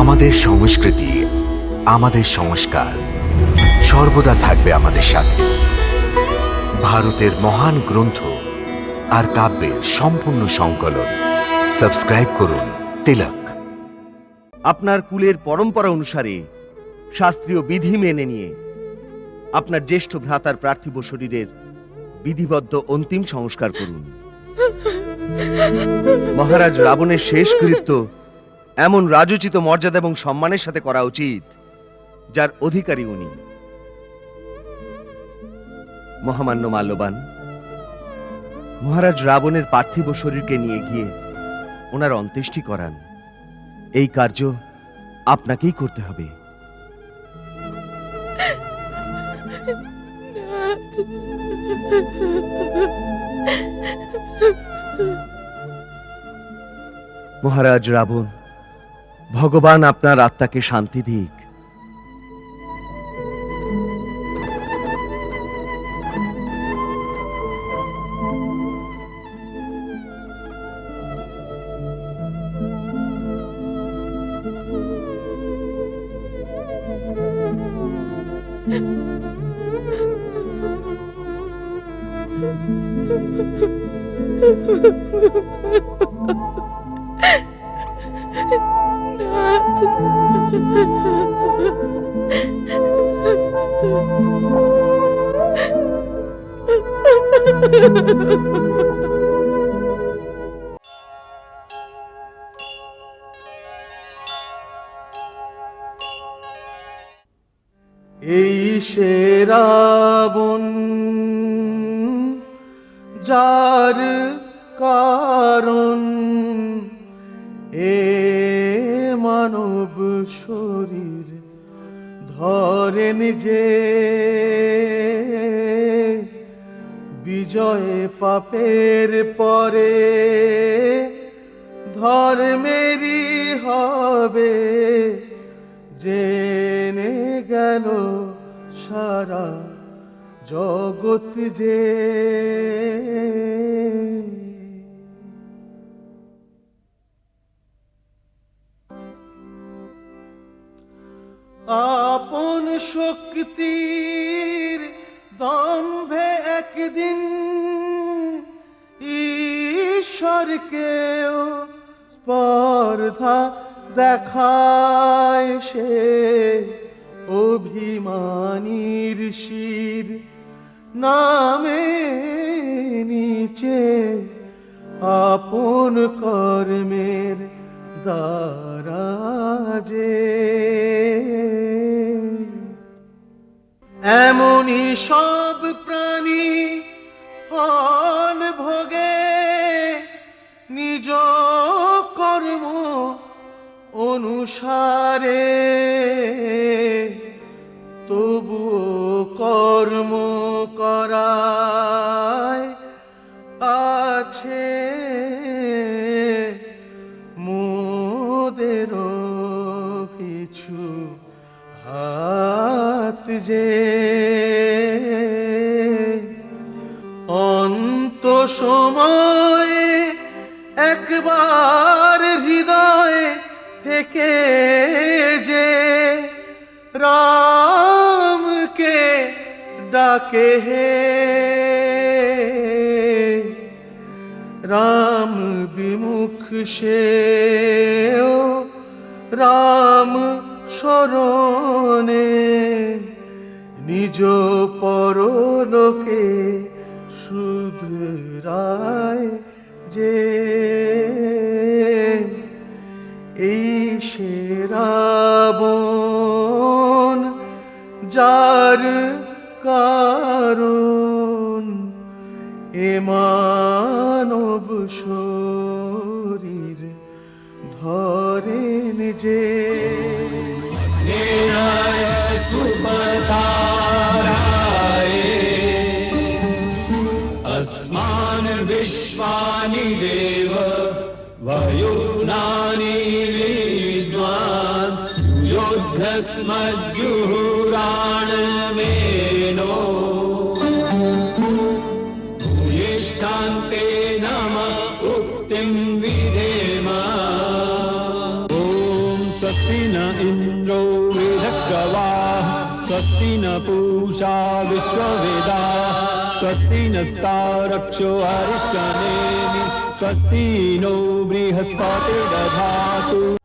আমাদের সংস্কৃতি, আমাদের সংস্কার সর্বদা থাকবে আমাদের সাথে। ভারতের মহান গ্রন্থ আর কাব্যের সম্পূর্ণ সংকলন। সাবস্ক্রাইব করুন তিলক। আপনার কুলের পরম্পরা অনুসারে শাস্ত্রীয় বিধি মেনে নিয়ে আপনার জ্যেষ্ঠ ভ্রাতার পার্থিব শরীরের বিধিবদ্ধ অন্তিম সংস্কার করুন। মহারাজ রাবণের শেষ কৃত্য এমন রাজোচিত মর্যাদা এবং সম্মানের সাথে করা উচিত, যার অধিকারী উনি। মহামান্য মাল্যবান, মহারাজ রাবণের পার্থিব শরীরকে নিয়ে গিয়ে ওনার অন্ত্যেষ্টি করান। এই কার্য আপনাকেই করতে হবে। মহারাজ রাবণ ভগবান আপনার আত্মাকে শান্তি দিক। এই সে রাবণ যার কারণ মানব শরীর ধরেন যে বিজয় পাপের পরে ধর্মেরই হবে। জেনে গেল সারা জগৎ যে। আপন শক্তির দম্ভে একদিন ঈশ্বরকেও স্পর্ধা দেখায় সে অভিমানীর শির নামে নিচে আপন কর্মের দারাজে এমনই সব প্রাণী ফল ভোগে নিজ কর্ম অনুসারে। তবুও কর্ম করায় আছে মোদেরও কিছু হাত যে অন্ত সময়ে একবার হৃদয়ে থেকে যে রামকে ডাকে হে। রাম বিমুখ সেও, রাম স্মরণে নিজ পরলোকে সুধরায় যে এই সে রাবণ যার কারণ এ মানব শরীর ধরেন যে अस्मान् विश्वानि देव वयुनानि विद्वान् युद्धस्मज्जुहुराणमेनो न इन्द्रो वेदस्वा स्वस्ति न पूषा विश्ववेदा स्वस्ति नस्तारक्षो हरिष्टनेमि स्वस्ति नो बृहस्पति बृहस्पतिर्दधातु।